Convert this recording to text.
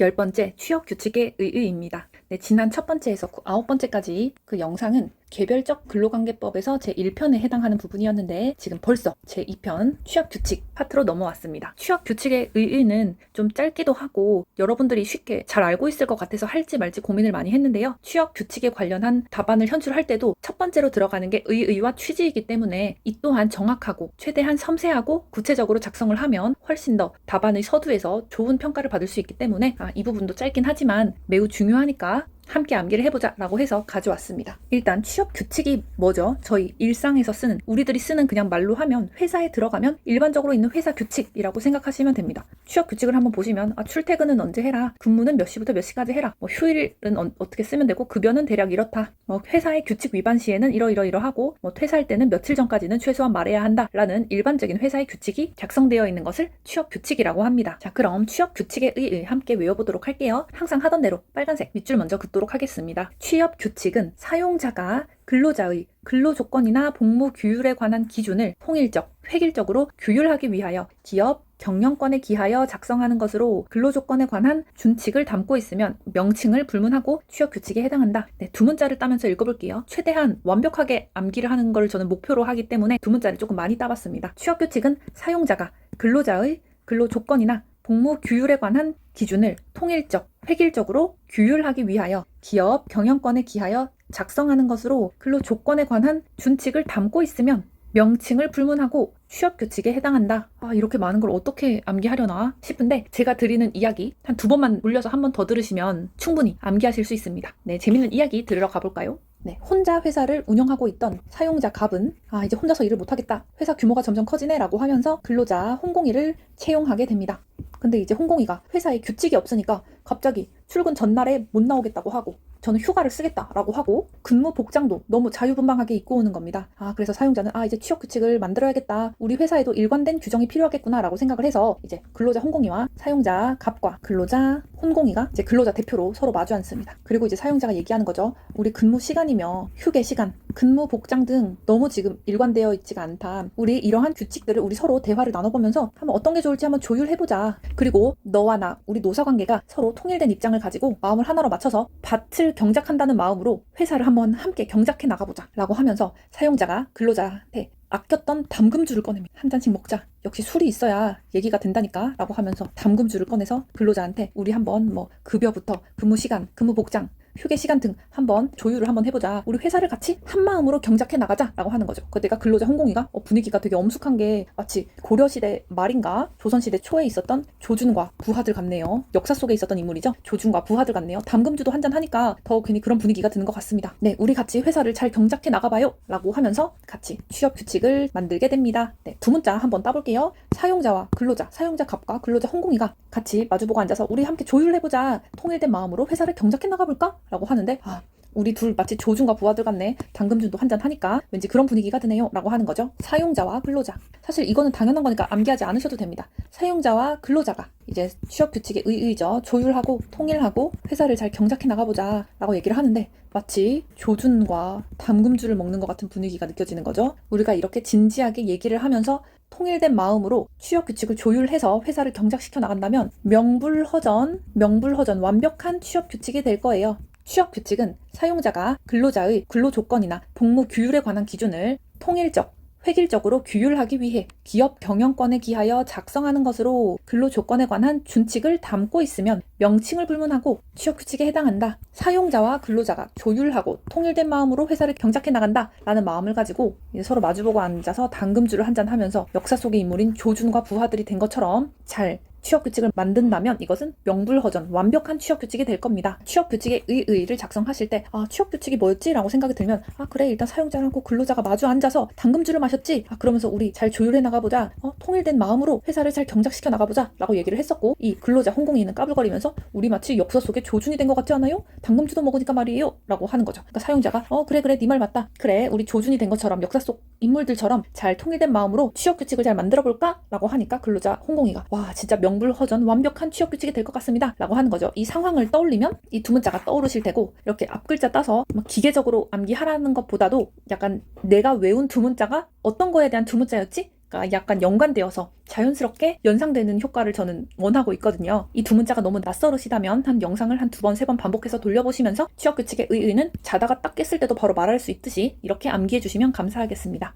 열 번째 취업 규칙의 의의입니다. 네, 지난 첫 번째에서 구- 아홉 번째까지 그 영상은 개별적 근로관계법에서 제 1편에 해당하는 부분이었는데 지금 벌써 제 2편 취업 규칙 파트로 넘어왔습니다. 취업 규칙의 의의는 좀 짧기도 하고 여러분들이 쉽게 잘 알고 있을 것 같아서 할지 말지 고민을 많이 했는데요. 취업 규칙에 관련한 답안을 현출할 때도 첫 번째로 들어가는 게 의의와 취지이기 때문에 이 또한 정확하고 최대한 섬세하고 구체적으로 작성을 하면 훨씬 더 답안의 서두에서 좋은 평가를 받을 수 있기 때문에 아, 이 부분도 짧긴 하지만 매우 중요하니까 함께 암기를 해보자 라고 해서 가져왔습니다. 일단 취업 규칙이 뭐죠? 저희 일상에서 쓰는 우리들이 쓰는 그냥 말로 하면 회사에 들어가면 일반적으로 있는 회사 규칙이라고 생각하시면 됩니다. 취업 규칙을 한번 보시면 아, 출퇴근은 언제 해라 근무는 몇 시부터 몇 시까지 해라 뭐 휴일은 어, 떻게 쓰면 되고 급여는 대략 이렇다 뭐 회사의 규칙 위반 시에는 이러이러이러하고 뭐 퇴사할 때는 며칠 전까지는 최소한 말해야 한다라는 일반적인 회사의 규칙이 작성되어 있는 것을 취업 규칙이라고 합니다. 자 그럼 취업 규칙의 의의 함께 외워보도록 할게요. 항상 하던 대로 빨간색 밑줄 먼저 긋도 록 하겠습니다. 취업 규칙은 사용자가 근로자의 근로 조건이나 복무 규율에 관한 기준을 통일적, 획일적으로 규율하기 위하여 기업 경영권에 기하여 작성하는 것으로 근로 조건에 관한 준칙을 담고 있으면 명칭을 불문하고 취업 규칙에 해당한다. 네, 두 문자를 따면서 읽어볼게요. 최대한 완벽하게 암기를 하는 걸 저는 목표로 하기 때문에 두 문자를 조금 많이 따봤습니다. 취업 규칙은 사용자가 근로자의 근로 조건이나 복무 규율에 관한 기준을 통일적, 획일적으로 규율하기 위하여 기업 경영권에 기하여 작성하는 것으로 근로 조건에 관한 준칙을 담고 있으면 명칭을 불문하고 취업 규칙에 해당한다. 아, 이렇게 많은 걸 어떻게 암기하려나 싶은데 제가 드리는 이야기 한 두 번만 물려서 한 번 더 들으시면 충분히 암기하실 수 있습니다. 네, 재밌는 이야기 들으러 가볼까요? 네, 혼자 회사를 운영하고 있던 사용자 갑은 아, 이제 혼자서 일을 못하겠다. 회사 규모가 점점 커지네라고 하면서 근로자 홍공이를 채용하게 됩니다. 근데 이제 홍공이가 회사에 규칙이 없으니까 갑자기 출근 전날에 못 나오겠다고 하고 저는 휴가를 쓰겠다라고 하고 근무 복장도 너무 자유분방하게 입고 오는 겁니다. 아 그래서 사용자는 아 이제 취업 규칙을 만들어야겠다. 우리 회사에도 일관된 규정이 필요하겠구나라고 생각을 해서 이제 근로자 홍공이와 사용자 갑과 근로자 혼공이가 이제 근로자 대표로 서로 마주 앉습니다. 그리고 이제 사용자가 얘기하는 거죠. 우리 근무 시간이며 휴게 시간, 근무 복장 등 너무 지금 일관되어 있지가 않다. 우리 이러한 규칙들을 우리 서로 대화를 나눠보면서 한번 어떤 게 좋을지 한번 조율해보자. 그리고 너와 나, 우리 노사 관계가 서로 통일된 입장을 가지고 마음을 하나로 맞춰서 밭을 경작한다는 마음으로 회사를 한번 함께 경작해 나가보자. 라고 하면서 사용자가 근로자한테 아꼈던 담금주를 꺼냅니다. 한 잔씩 먹자. 역시 술이 있어야 얘기가 된다니까. 라고 하면서 담금주를 꺼내서 근로자한테 우리 한번 뭐 급여부터 근무 시간, 근무 복장, 휴게 시간 등 한번 조율을 한번 해보자. 우리 회사를 같이 한 마음으로 경작해 나가자라고 하는 거죠. 그때가 근로자 홍공이가 어, 분위기가 되게 엄숙한 게 마치 고려시대 말인가 조선시대 초에 있었던 조준과 부하들 같네요. 역사 속에 있었던 인물이죠. 조준과 부하들 같네요. 담금주도 한잔 하니까 더 괜히 그런 분위기가 드는 것 같습니다. 네, 우리 같이 회사를 잘 경작해 나가봐요라고 하면서 같이 취업 규칙을 만들게 됩니다. 네, 두 문자 한번 따볼게요. 사용자와 근로자, 사용자 갑과 근로자 홍공이가 같이 마주보고 앉아서 우리 함께 조율해보자. 통일된 마음으로 회사를 경작해 나가볼까? 라고 하는데 아 우리 둘 마치 조준과 부하들 같네. 당금준도 한잔 하니까 왠지 그런 분위기가 드네요. 라고 하는 거죠. 사용자와 근로자. 사실 이거는 당연한 거니까 암기하지 않으셔도 됩니다. 사용자와 근로자가 이제 취업 규칙의 의의죠. 조율하고 통일하고 회사를 잘 경작해 나가보자 라고 얘기를 하는데 마치 조준과 담금주를 먹는 것 같은 분위기가 느껴지는 거죠. 우리가 이렇게 진지하게 얘기를 하면서 통일된 마음으로 취업 규칙을 조율해서 회사를 경작시켜 나간다면 명불허전, 명불허전 완벽한 취업 규칙이 될 거예요. 취업 규칙은 사용자가 근로자의 근로 조건이나 복무 규율에 관한 기준을 통일적, 획일적으로 규율하기 위해 기업 경영권에 기하여 작성하는 것으로 근로 조건에 관한 준칙을 담고 있으면 명칭을 불문하고 취업 규칙에 해당한다. 사용자와 근로자가 조율하고 통일된 마음으로 회사를 경작해 나간다. 라는 마음을 가지고 서로 마주보고 앉아서 당금주를 한잔 하면서 역사 속의 인물인 조준과 부하들이 된 것처럼 잘 취업 규칙을 만든다면 이것은 명불허전 완벽한 취업 규칙이 될 겁니다. 취업 규칙의 의의를 작성하실 때 아, 취업 규칙이 뭐였지라고 생각이 들면 아, 그래 일단 사용자랑 근로자가 마주 앉아서 당금주를 마셨지. 아, 그러면서 우리 잘 조율해 나가보자. 어, 통일된 마음으로 회사를 잘 경작시켜 나가보자라고 얘기를 했었고 이 근로자 홍공이는 까불거리면서 우리 마치 역사 속에 조준이 된 것 같지 않아요? 당금주도 먹으니까 말이에요.라고 하는 거죠. 그러니까 사용자가 어 그래 그래 네 말 맞다. 그래 우리 조준이 된 것처럼 역사 속 인물들처럼 잘 통일된 마음으로 취업 규칙을 잘 만들어 볼까?라고 하니까 근로자 홍공이가 와 진짜 명 불허전 완벽한 취업 규칙이 될 것 같습니다.라고 하는 거죠. 이 상황을 떠올리면 이 두 문자가 떠오르실 테고 이렇게 앞글자 따서 막 기계적으로 암기하라는 것보다도 약간 내가 외운 두 문자가 어떤 거에 대한 두 문자였지? 문자가 약간 연관되어서 자연스럽게 연상되는 효과를 저는 원하고 있거든요. 이 두 문자가 너무 낯설으시다면 한 영상을 한 두 번, 세 번 반복해서 돌려보시면서 취업 규칙의 의의는 자다가 딱 깼을 때도 바로 말할 수 있듯이 이렇게 암기해 주시면 감사하겠습니다.